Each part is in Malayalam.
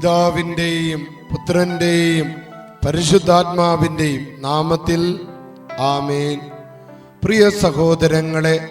പിതാവിന്റെയും പുത്രന്റെയും പരിശുദ്ധാത്മാവിന്റെയും നാമത്തിൽ ആമേൻ. പ്രിയ സഹോദരങ്ങളെ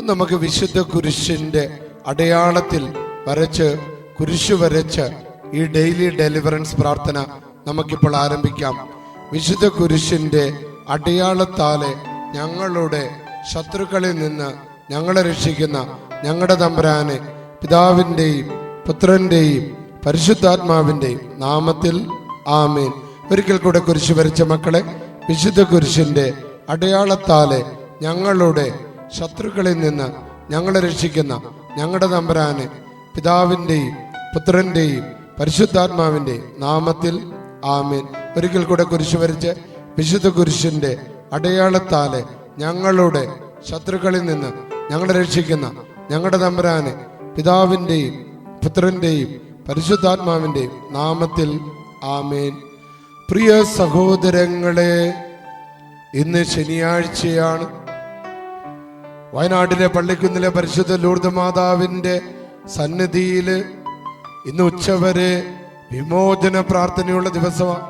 നമുക്ക് വിശുദ്ധ കുരിശിന്റെ അടയാളത്തിൽ വരച്ച് കുരിശു വരച്ച് ഈ ഡെയിലി ഡെലിവറൻസ് പ്രാർത്ഥന നമുക്കിപ്പോൾ ആരംഭിക്കാം. വിശുദ്ധ കുരിശിന്റെ അടയാളത്താലെ ഞങ്ങളുടെ ശത്രുക്കളിൽ നിന്ന് ഞങ്ങളെ രക്ഷിക്കുന്ന ഞങ്ങളുടെ തമ്പരാനെ പിതാവിന്റെയും പുത്രന്റെയും പരിശുദ്ധാത്മാവിന്റെയും നാമത്തിൽ ആമേൻ. ഒരിക്കൽ കൂടെ കുരിശ് വരച്ച മക്കളെ വിശുദ്ധ കുരിശിന്റെ അടയാളത്താലെ ഞങ്ങളുടെ ശത്രുക്കളിൽ നിന്ന് ഞങ്ങളെ രക്ഷിക്കുന്ന ഞങ്ങളുടെ തമ്പുരാനെ പിതാവിന്റെയും പുത്രന്റെയും പരിശുദ്ധാത്മാവിന്റെയും നാമത്തിൽ ആമേൻ. ഒരിക്കൽ കൂടെ കുരിശ് വരച്ച് വിശുദ്ധ കുരിശിന്റെ അടയാളത്താലെ ഞങ്ങളുടെ ശത്രുക്കളിൽ നിന്ന് ഞങ്ങളെ രക്ഷിക്കുന്ന ഞങ്ങളുടെ തമ്പുരാനെ പിതാവിന്റെയും പുത്രന്റെയും പരിശുദ്ധാത്മാവിന്റെയും നാമത്തിൽ ആമേൻ. പ്രിയ സഹോദരങ്ങളെ ഇന്ന് ശനിയാഴ്ചയാണ്. വയനാട്ടിലെ പള്ളിക്കുന്നിലെ പരിശുദ്ധ ലൂർദ് മാതാവിന്റെ സന്നിധിയിൽ ഇന്ന് ഉച്ചവരെ വിമോചന പ്രാർത്ഥനയുള്ള ദിവസമാണ്.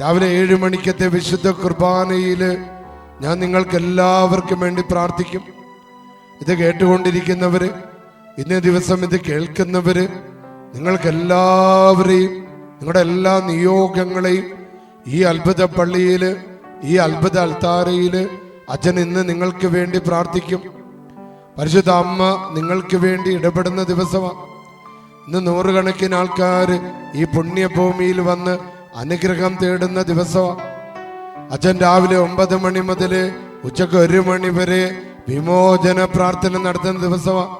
രാവിലെ ഏഴ് മണിക്കത്തെ വിശുദ്ധ കുർബാനയിൽ ഞാൻ നിങ്ങൾക്ക് എല്ലാവർക്കും വേണ്ടി പ്രാർത്ഥിക്കും. ഇത് കേട്ടുകൊണ്ടിരിക്കുന്നവർ ഇന്നേ ദിവസം ഇത് കേൾക്കുന്നവര് നിങ്ങൾക്ക് എല്ലാവരെയും നിങ്ങളുടെ എല്ലാ നിയോഗങ്ങളെയും ഈ അത്ഭുത പള്ളിയിൽ ഈ അത്ഭുത അൽത്താരയിൽ അച്ഛൻ ഇന്ന് നിങ്ങൾക്ക് വേണ്ടി പ്രാർത്ഥിക്കും. പരിശുദ്ധ അമ്മ നിങ്ങൾക്ക് വേണ്ടി ഇടപെടുന്ന ദിവസമാണ് ഇന്ന് നൂറുകണക്കിന് ആൾക്കാർ ഈ പുണ്യഭൂമിയിൽ വന്ന് അനുഗ്രഹം തേടുന്ന ദിവസമാണ് അച്ഛൻ രാവിലെ ഒമ്പത് മണി മുതൽ ഉച്ചയ്ക്ക് ഒരു മണി വരെ വിമോചന പ്രാർത്ഥന നടത്തുന്ന ദിവസമാണ്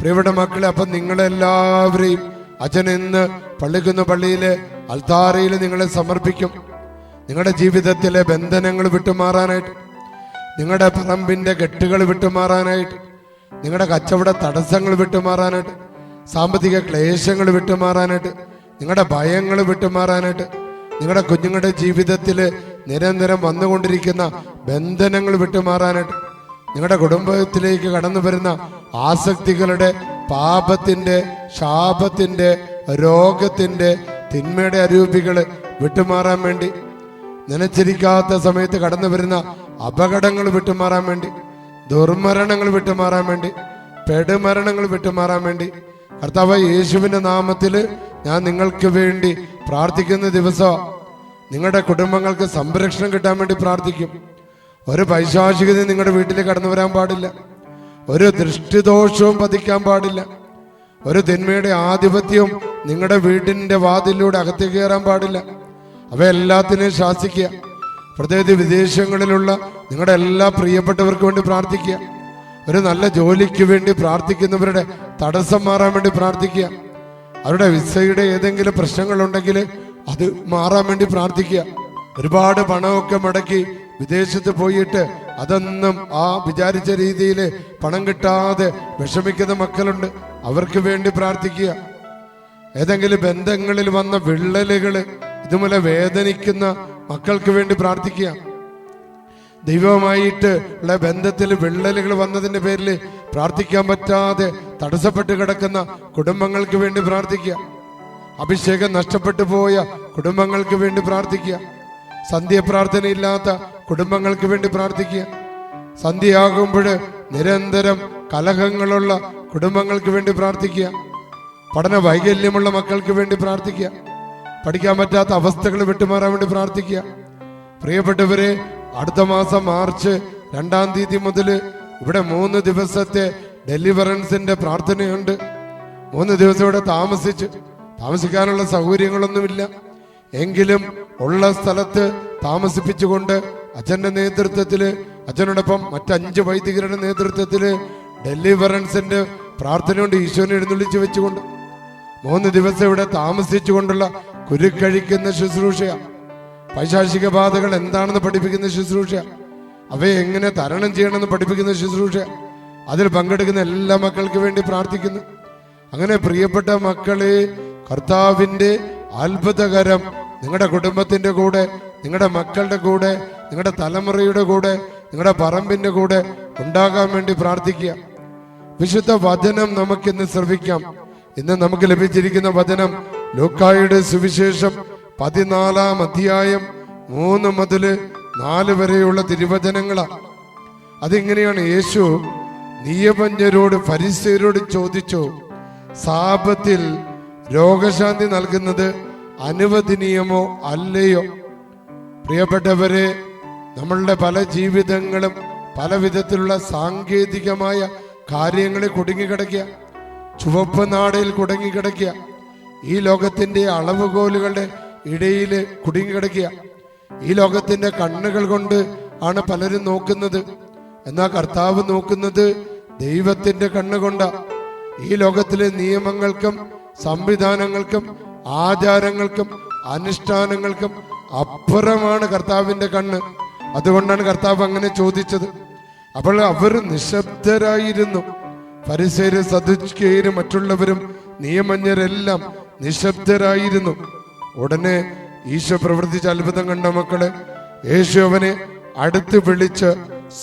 പ്രിയപ്പെട്ട മക്കളെ അപ്പം നിങ്ങളെല്ലാവരെയും അച്ഛൻ ഇന്ന് പള്ളിക്കുന്ന പള്ളിയിലെ അൽത്താരയിൽ നിങ്ങളെ സമർപ്പിക്കും. നിങ്ങളുടെ ജീവിതത്തിലെ ബന്ധനങ്ങൾ വിട്ടുമാറാനായിട്ട് നിങ്ങളുടെ പറമ്പിന്റെ കെട്ടുകൾ വിട്ടുമാറാനായിട്ട് നിങ്ങളുടെ കച്ചവട തടസ്സങ്ങൾ വിട്ടുമാറാനായിട്ട് സാമ്പത്തിക ക്ലേശങ്ങൾ വിട്ടുമാറാനായിട്ട് നിങ്ങളുടെ ഭയങ്ങൾ വിട്ടുമാറാനായിട്ട് നിങ്ങളുടെ കുഞ്ഞുങ്ങളുടെ ജീവിതത്തിൽ നിരന്തരം വന്നുകൊണ്ടിരിക്കുന്ന ബന്ധനങ്ങൾ വിട്ടുമാറാനായിട്ട് നിങ്ങളുടെ കുടുംബത്തിലേക്ക് കടന്നു വരുന്ന ആസക്തികളുടെ പാപത്തിന്റെ ശാപത്തിന്റെ രോഗത്തിന്റെ തിന്മയുടെ അരൂപികൾ വിട്ടുമാറാൻ വേണ്ടി നനച്ചിരിക്കാത്ത സമയത്ത് കടന്നു വരുന്ന അപകടങ്ങൾ വിട്ടുമാറാൻ വേണ്ടി ദുർമരണങ്ങൾ വിട്ടുമാറാൻ വേണ്ടി പെടുമരണങ്ങൾ വിട്ടുമാറാൻ വേണ്ടി കർത്താവ് യേശുവിന്റെ നാമത്തിൽ ഞാൻ നിങ്ങൾക്ക് വേണ്ടി പ്രാർത്ഥിക്കുന്ന ദിവസം നിങ്ങളുടെ കുടുംബങ്ങൾക്ക് സംരക്ഷണം കിട്ടാൻ വേണ്ടി പ്രാർത്ഥിക്കും. ഒരു പൈശാചികത നിങ്ങളുടെ വീട്ടിൽ കടന്നു വരാൻ പാടില്ല. ഒരു ദൃഷ്ടിദോഷവും പതിക്കാൻ പാടില്ല. ഒരു തിന്മയുടെ ആധിപത്യവും നിങ്ങളുടെ വീടിന്റെ വാതിലൂടെ അകത്തേക്ക് കയറാൻ പാടില്ല. അവയെല്ലാത്തിനെയും ശാസിക്കുക. പ്രത്യേകിച്ച് വിദേശങ്ങളിലുള്ള നിങ്ങളുടെ എല്ലാ പ്രിയപ്പെട്ടവർക്കും വേണ്ടി പ്രാർത്ഥിക്കുക. ഒരു നല്ല ജോലിക്ക് വേണ്ടി പ്രാർത്ഥിക്കുന്നവരുടെ തടസ്സം മാറാൻ വേണ്ടി പ്രാർത്ഥിക്കുക. അവരുടെ വിസയുടെ ഏതെങ്കിലും പ്രശ്നങ്ങളുണ്ടെങ്കിൽ അത് മാറാൻ വേണ്ടി പ്രാർത്ഥിക്കുക. ഒരുപാട് പണമൊക്കെ മുടക്കി വിദേശത്ത് പോയിട്ട് അതൊന്നും ആ വിചാരിച്ച രീതിയിൽ പണം കിട്ടാതെ വിഷമിക്കുന്ന മക്കളുണ്ട്. അവർക്ക് വേണ്ടി പ്രാർത്ഥിക്കുക. ഏതെങ്കിലും ബന്ധങ്ങളിൽ വന്ന വിള്ളലുകൾ ഇതുപോലെ വേദനിക്കുന്ന മക്കൾക്ക് വേണ്ടി പ്രാർത്ഥിക്കുക. ദൈവമായിട്ട് ഉള്ള ബന്ധത്തിൽ വിള്ളലുകൾ വന്നതിന്റെ പേരിൽ പ്രാർത്ഥിക്കാൻ പറ്റാതെ തടസ്സപ്പെട്ട് കിടക്കുന്ന കുടുംബങ്ങൾക്ക് വേണ്ടി പ്രാർത്ഥിക്കുക. അഭിഷേകം നഷ്ടപ്പെട്ടു പോയ കുടുംബങ്ങൾക്ക് വേണ്ടി പ്രാർത്ഥിക്കുക. സന്ധ്യ പ്രാർത്ഥനയില്ലാത്ത കുടുംബങ്ങൾക്ക് വേണ്ടി പ്രാർത്ഥിക്കുക. സന്ധ്യയാകുമ്പോൾ നിരന്തരം കലഹങ്ങളുള്ള കുടുംബങ്ങൾക്ക് വേണ്ടി പ്രാർത്ഥിക്കുക. പഠന വൈകല്യമുള്ള മക്കൾക്ക് വേണ്ടി പ്രാർത്ഥിക്കുക. പഠിക്കാൻ പറ്റാത്ത അവസ്ഥകൾ വിട്ടുമാറാൻ വേണ്ടി പ്രാർത്ഥിക്കുക. പ്രിയപ്പെട്ടവരെ അടുത്ത മാസം മാർച്ച് രണ്ടാം തീയതി മുതൽ ഇവിടെ മൂന്ന് ദിവസത്തെ ഡെലിവറൻസിന്റെ പ്രാർത്ഥനയുണ്ട്. മൂന്ന് ദിവസം ഇവിടെ താമസിച്ച് താമസിക്കാനുള്ള സൗകര്യങ്ങളൊന്നുമില്ല. എങ്കിലും ഉള്ള സ്ഥലത്ത് താമസിപ്പിച്ചുകൊണ്ട് അച്ഛന്റെ നേതൃത്വത്തിൽ അച്ഛനോടൊപ്പം മറ്റഞ്ച് വൈദികരുടെ ഡെലിവറൻസിന്റെ പ്രാർത്ഥന കൊണ്ട് ഈശോനെ എഴുന്നള്ളിച്ച് വെച്ചുകൊണ്ട്. മൂന്ന് ദിവസം ഇവിടെ താമസിച്ചുകൊണ്ടുള്ള കുരുക്കഴിക്കുന്ന ശുശ്രൂഷയാണ് പൈശാചിക ബാധകൾ എന്താണെന്ന് പഠിപ്പിക്കുന്ന ശുശ്രൂഷ അവയെ എങ്ങനെ തരണം ചെയ്യണമെന്ന് പഠിപ്പിക്കുന്ന ശുശ്രൂഷ അതിൽ പങ്കെടുക്കുന്ന എല്ലാ മക്കൾക്ക് വേണ്ടി പ്രാർത്ഥിക്കുന്നു. അങ്ങനെ പ്രിയപ്പെട്ട മക്കളെ കർത്താവിന്റെ അത്ഭുതകരം. നിങ്ങളുടെ കുടുംബത്തിന്റെ കൂടെ നിങ്ങളുടെ മക്കളുടെ കൂടെ നിങ്ങളുടെ തലമുറയുടെ കൂടെ നിങ്ങളുടെ പറമ്പിന്റെ കൂടെ ഉണ്ടാകാൻ വേണ്ടി പ്രാർത്ഥിക്കുക. വിശുദ്ധ വചനം നമുക്കിന്ന് ശ്രവിക്കാം. ഇന്ന് നമുക്ക് ലഭിച്ചിരിക്കുന്ന വചനം ലൂക്കായുടെ സുവിശേഷം പതിനാലാം അധ്യായം മൂന്ന് മുതൽ നാല് വരെയുള്ള തിരുവചനങ്ങളാണ്. അതിങ്ങനെയാണ് യേശു നിയമജ്ഞരോട് ഫരിസേരോട് ചോദിച്ചു സാപത്തിൽ രോഗശാന്തി നൽകുന്നത് അനുവദനീയമോ അല്ലയോ? പ്രിയപ്പെട്ടവരെ നമ്മളുടെ പല ജീവിതങ്ങളും പല വിധത്തിലുള്ള സാങ്കേതികമായ കാര്യങ്ങളിൽ കുടുങ്ങിക്കിടക്കുക ചുവപ്പ് നാടയിൽ കുടുങ്ങിക്കിടക്കുക ഈ ലോകത്തിന്റെ അളവുകോലുകളുടെ ഇടയിൽ കുടുങ്ങിക്കിടക്കുക. ഈ ലോകത്തിന്റെ കണ്ണുകൾ കൊണ്ട് ആണ് പലരും നോക്കുന്നത്. എന്നാൽ കർത്താവ് നോക്കുന്നത് ദൈവത്തിന്റെ കണ്ണുകൊണ്ടാണ് ഈ ലോകത്തിലെ നിയമങ്ങൾക്കും സംവിധാനങ്ങൾക്കും ആചാരങ്ങൾക്കും അനുഷ്ഠാനങ്ങൾക്കും അപ്പുറമാണ് കർത്താവിന്റെ കണ്ണ്. അതുകൊണ്ടാണ് കർത്താവ് അങ്ങനെ ചോദിച്ചത്. അപ്പോൾ അവർ നിശബ്ദരായിരുന്നു. പരിസര സദുക്കേര് മറ്റുള്ളവരും നിയമജ്ഞരെല്ലാം നിശബ്ദരായിരുന്നു. ഉടനെ ഈശോ പ്രവർത്തിച്ച അത്ഭുതം കണ്ട മക്കളെ യേശു അവനെ അടുത്ത് വിളിച്ച്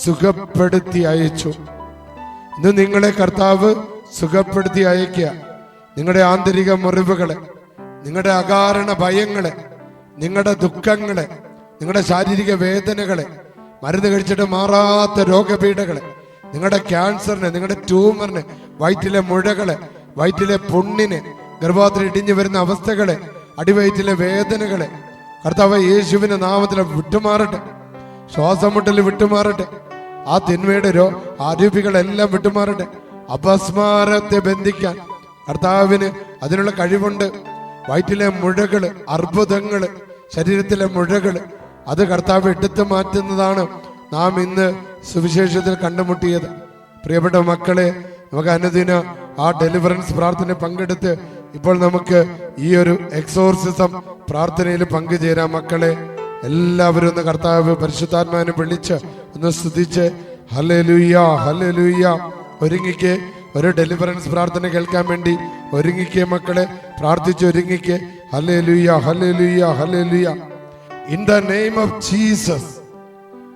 സുഖപ്പെടുത്തി അയച്ചു. ഇന്ന് നിങ്ങളെ കർത്താവ് സുഖപ്പെടുത്തി അയക്കുക നിങ്ങളുടെ ആന്തരിക മുറിവുകളെ നിങ്ങളുടെ അകാരണ ഭയങ്ങളെ നിങ്ങളുടെ ദുഃഖങ്ങളെ നിങ്ങളുടെ ശാരീരിക വേദനകളെ മരുന്ന് കഴിച്ചിട്ട് മാറാത്ത രോഗപീഠകളെ നിങ്ങളുടെ ക്യാൻസറിന് നിങ്ങളുടെ ട്യൂമറിന് വയറ്റിലെ മുഴകളെ വയറ്റിലെ പൊണ്ണിന് ഗർഭപാത്രം ഇടിഞ്ഞു വരുന്ന അവസ്ഥകളെ അടിവയറ്റിലെ വേദനകളെ കർത്താവ് യേശുവിന്റെ നാമത്തിൽ വിട്ടുമാറട്ടെ. ശ്വാസം വിട്ടുമാറട്ടെ. ആ തിന്മയുടെ രോ ആരോപികളെല്ലാം വിട്ടുമാറട്ടെ. അപസ്മാരത്തെ ബന്ധിക്കാൻ. കർത്താവിന് അതിനുള്ള കഴിവുണ്ട്. വയറ്റിലെ മുഴകൾ അർബുദങ്ങൾ ശരീരത്തിലെ മുഴകൾ അത് കർത്താവ് എടുത്തു മാറ്റുന്നതാണ് നാം ഇന്ന് സുവിശേഷത്തിൽ കണ്ടുമുട്ടിയത്. പ്രിയപ്പെട്ട മക്കളെ നമുക്ക് അനുദിന ആ ഡെലിവറൻസ് പ്രാർത്ഥന പങ്കെടുത്ത് ഇപ്പോൾ നമുക്ക് ഈ ഒരു എക്സോർസിസം പ്രാർത്ഥനയിൽ പങ്കുചേരാം മക്കളെ. എല്ലാവരും ഒന്ന് കർത്താവ് പരിശുദ്ധാത്മാവിനെ വിളിച്ച് ഒന്ന് സ്തുതിച്ച് ഹല്ലേലൂയ ഹല്ലേലൂയ. ഒരുങ്ങിക്ക്. ഒരു ഡെലിവറൻസ് പ്രാർത്ഥന കേൾക്കാൻ വേണ്ടി ഒരുങ്ങിക്ക് മക്കളെ പ്രാർത്ഥിച്ച് ഒരുങ്ങിക്ക് hallelujah hallelujah hallelujah in the name of Jesus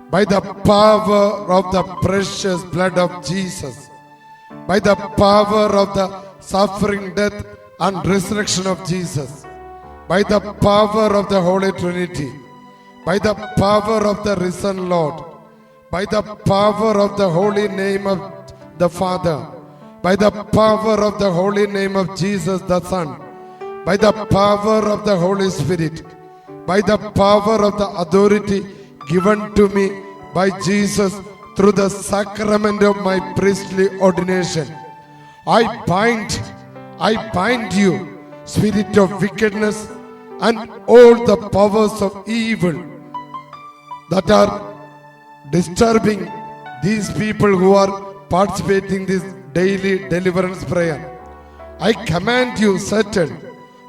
by the power of the precious blood of Jesus, by the power of the suffering, death, and resurrection of Jesus, by the power of the Holy Trinity, by the power of the risen Lord, by the power of the holy name of the Father, by the power of the holy name of Jesus the Son, by the power of the Holy Spirit, by the power of the authority given to me by Jesus through the sacrament of my priestly ordination. I bind, I bind you, spirit of wickedness and all the powers of evil that are disturbing these people who are participating this daily deliverance prayer. I command you, Satan,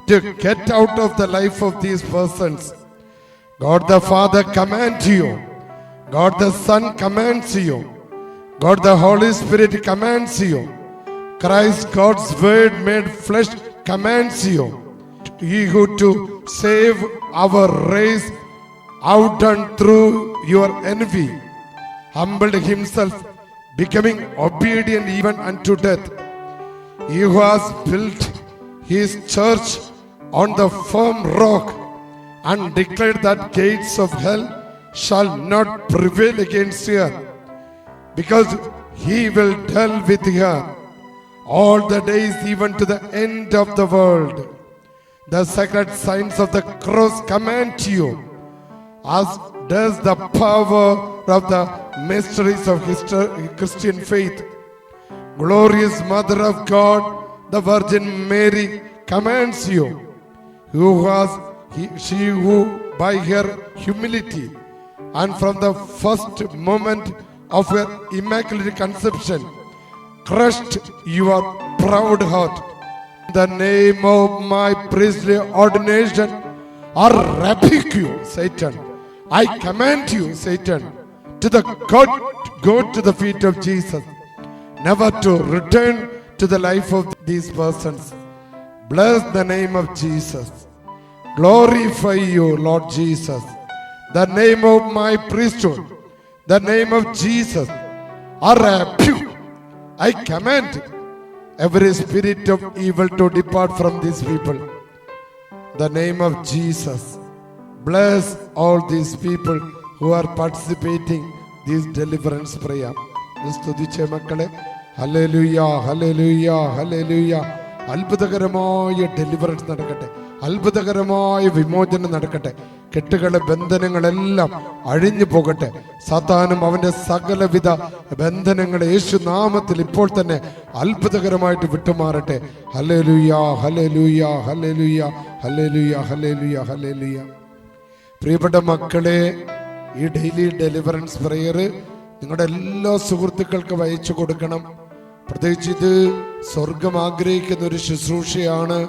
to get out of the life of these persons. God the Father commands you. God the Son commands you. God the Holy Spirit commands you. Christ, God's Word made flesh, commands you. He who to save our race out and through your envy humbled himself, becoming obedient even unto death. He who has built his church on the firm rock and declared that gates of hell shall not prevail against her, because he will dwell with her all the days, even to the end of the world. The sacred signs of the cross command you, as does the power of the mysteries of Christian faith. Glorious Mother of God, the Virgin Mary commands you, who has he, she who by her humility and from the first moment of her immaculate conception crushed your proud heart. In the name of my priestly ordination, I rebuke you, Satan. I command you, Satan, to the God, go to the feet of Jesus, never to return to the life of these persons. Bless the name of Jesus. Glorify you, Lord Jesus. The name of my priesthood, the name of Jesus, I command every spirit of evil to depart from these people. the name of Jesus. Bless all these people who are participating this deliverance സ്തുതിച്ചേ മക്കളെ. അത്ഭുതകരമായ ഡെലിവറൻസ് നടക്കട്ടെ. അത്ഭുതകരമായ വിമോചനം നടക്കട്ടെ. കെട്ടുകളെ ബന്ധനങ്ങളെല്ലാം അഴിഞ്ഞു പോകട്ടെ. സാത്താനും അവന്റെ സകലവിധ ബന്ധനങ്ങളെ യേശു നാമത്തിൽ ഇപ്പോൾ തന്നെ അത്ഭുതകരമായിട്ട് വിട്ടുമാറട്ടെ. Hallelujah hallelujah hallelujah hallelujah hallelujah hallelujah പ്രിയപ്പെട്ട മക്കളെ ഈ ഡെയിലി ഡെലിവറൻസ് പ്രെയർ നിങ്ങളുടെ എല്ലാ സുഹൃത്തുക്കൾക്കും അയച്ചു കൊടുക്കണം. പ്രത്യേകിച്ച് ഇത് സ്വർഗം ആഗ്രഹിക്കുന്ന ഒരു ശുശ്രൂഷയാണ്.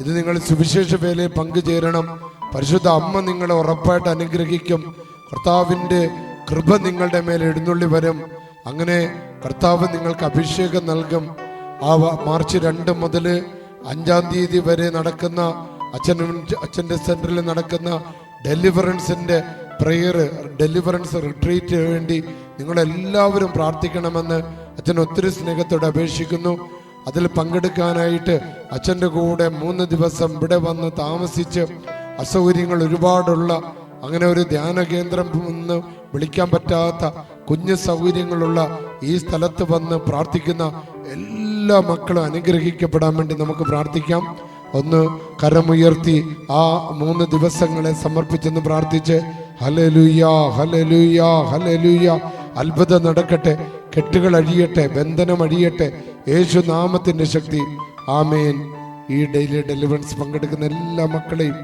ഇത് നിങ്ങൾ സുവിശേഷ വേലയിൽ പങ്കുചേരണം. പരിശുദ്ധ അമ്മ നിങ്ങളെ ഉറപ്പായിട്ട് അനുഗ്രഹിക്കും. കർത്താവിന്റെ കൃപ നിങ്ങളുടെ മേൽ എഴുന്നള്ളി വരും. അങ്ങനെ കർത്താവ് നിങ്ങൾക്ക് അഭിഷേകം നൽകും. ആ മാർച്ച് രണ്ട് മുതൽ അഞ്ചാം തീയതി വരെ നടക്കുന്ന അച്ഛൻ അച്ഛന്റെ സെന്ററിൽ നടക്കുന്ന ഡെലിവറൻസിന്റെ പ്രെയർ ഡെലിവറൻസ് റിട്രീറ്റ് വേണ്ടി നിങ്ങളെല്ലാവരും പ്രാർത്ഥിക്കണമെന്ന് അച്ഛൻ ഒത്തിരി സ്നേഹത്തോടെ അപേക്ഷിക്കുന്നു. അതിൽ പങ്കെടുക്കാനായിട്ട് അച്ഛന്റെ കൂടെ മൂന്ന് ദിവസം ഇവിടെ വന്ന് താമസിച്ച് അസൗകര്യങ്ങൾ ഒരുപാടുള്ള അങ്ങനെ ഒരു ധ്യാന കേന്ദ്രം എന്ന് വിളിക്കാൻ പറ്റാത്ത കുഞ്ഞു സൗകര്യങ്ങളുള്ള ഈ സ്ഥലത്ത് വന്ന് പ്രാർത്ഥിക്കുന്ന എല്ലാ മക്കളും അനുഗ്രഹിക്കപ്പെടാൻ വേണ്ടി നമുക്ക് പ്രാർത്ഥിക്കാം. ഒന്ന് കരമുയർത്തി ആ മൂന്ന് ദിവസങ്ങളെ സമർപ്പിച്ചെന്ന് പ്രാർത്ഥിച്ച് ഹലലുയ ഹലലുയാ ഹലലുയ അത്ഭുതം നടക്കട്ടെ കെട്ടുകൾ അഴിയട്ടെ ബന്ധനം അഴിയട്ടെ. യേശു നാമത്തിന്റെ ശക്തി. ആമേൻ. ഈ ഡെയിലി ഡെലിവറൻസ് പങ്കെടുക്കുന്ന എല്ലാ മക്കളെയും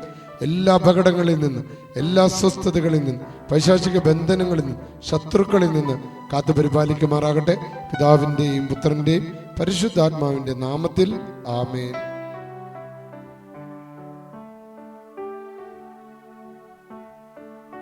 എല്ലാ അപകടങ്ങളിൽ നിന്ന് എല്ലാ അസ്വസ്ഥതകളിൽ നിന്ന് പൈശാചിക ബന്ധനങ്ങളിൽ നിന്ന് ശത്രുക്കളിൽ നിന്ന് കാത്തു പരിപാലിക്കുമാറാകട്ടെ. പിതാവിന്റെയും പുത്രന്റെയും പരിശുദ്ധാത്മാവിന്റെ നാമത്തിൽ ആമേൻ.